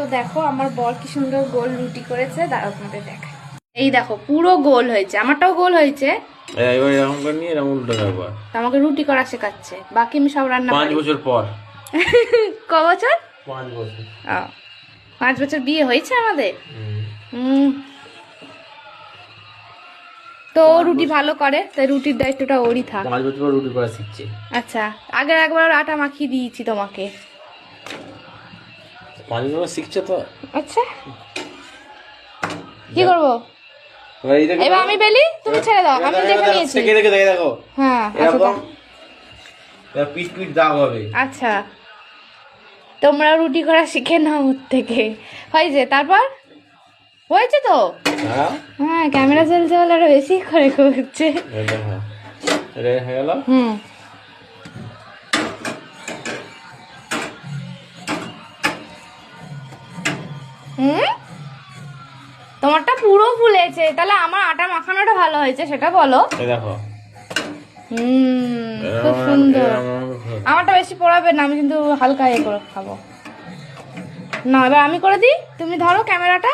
তো দেখো আমার বর কি সুন্দর গোল রুটি করেছে। দাঁড়াও তোমাদের দেখাই। এই দেখো পুরো গোল হয়েছে। আমারটাও গোল হয়েছে। এবার এরকম করে নিয়ে এরকম উল্টো একবার আমাকে রুটি করা শেখাচ্ছে। বাকি আমি সব রান্না পাঁচ বছর পর। ক বছর? পাঁচ বছর। পাঁচ বছর বিয়ে হয়েছে আমাদের? হুম। তো ও রুটি ভালো করে? তাই রুটির দায়িত্বটা ওরই থাক। পাঁচ বছর রুটি করা শিখছে। আচ্ছা আগে একবার আটা মাখিয়ে দিয়েছি তোমাকে। শিখছে তো। আচ্ছা। কি করব? এবার আমি বেলি তুমি ছেড়ে দাও আমি দেখে নিয়েছি। দেখে দেখে দেখে দেখো। হ্যাঁ আচ্ছা এরকম পিট পিট দাগ হবে। আচ্ছা। তোমরা রুটি করা শিখে নাও ওর থেকে। হয়েছে তারপর? হয়েছে তো? হ্যাঁ। হ্যাঁ ক্যামেরা চলছে বলে আরও বেশি করে করছে। হয়ে গেল? হুম। হুম? তোমারটা পুরো ফুলেছে। তাহলে আমার আটা মাখানোটা ভালো হয়েছে সেটা বলো। দেখো। হুম খুব সুন্দর। আমারটা বেশি পড়াবে না আমি কিন্তু হালকা ইয়ে করে খাব। না এবার আমি করে দিই। তুমি ধরো ক্যামেরাটা।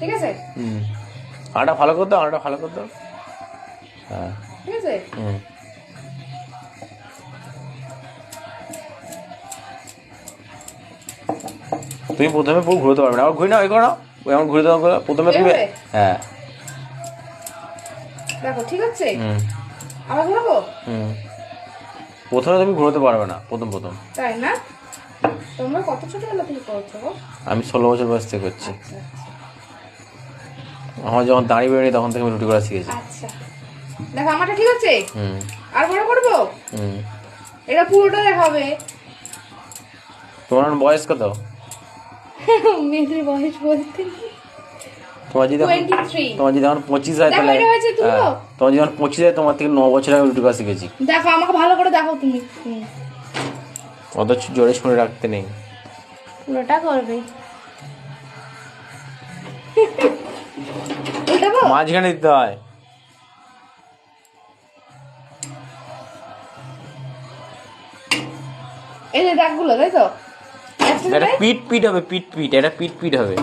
ঠিক আছে? হুম। আটা ভালো করে দাও আটা ভালো করে দাও। হ্যাঁ। ঠিক আছে? হুম। তুমি প্রথমে পুরো ঘুরতে পারবে না। আবার ঘুরে নাও এই করো ওই আমার ঘুরে দাও প্রথমে তুমি হ্যাঁ। দেখো ঠিক আছে? হুম। আবার ঘুরাবো? হুম। প্রথমে তুমি ঘুরতে পারবে না প্রথম প্রথম। তাই না? তোমরা কত ছোটবেলা থেকে করছ আমি ষোলো বছর বয়স থেকে করছি। আচ্ছা আমার যখন দাঁড়িয়ে বেরোনি তখন থেকে আমি রুটি করা শিখেছি। আচ্ছা। দেখো আমারটা ঠিক আছে? হুম। আর বড় করব? হুম। এটা পুরোটা দেখাবে তোমার বয়স কত? মেয়েদের বয়স বলতে তোমার যদি তোমার যদি এখন পঁচিশ হয় তাহলে। হ্যাঁ, তোমার যদি পঁচিশ হয় তোমার থেকে ন বছর আগে করা শিখেছি। দেখো আমাকে ভালো করে দেখো তুমি। অত জোরে শুনে রাখতে নেই। পুরোটা করবে। মাঝখানে দিতে হয়। এই যে দাগগুলো তাই তো? এটা? পিট পিট হবে পিট পিট এটা পিট পিট হবে।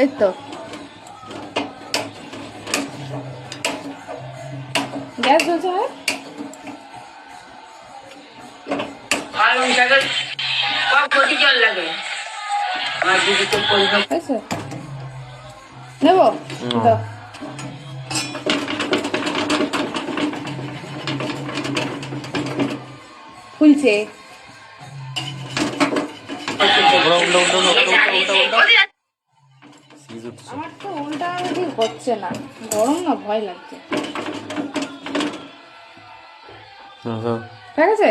এই তো। গ্যাস জ্বলছে হয় শাকের আমার তো উল্টা উল্টি হচ্ছে না গরম না ভয় লাগছে হুম, হুম, ঠিক আছে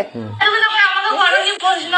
আমাকে বড় কি প্রশ্ন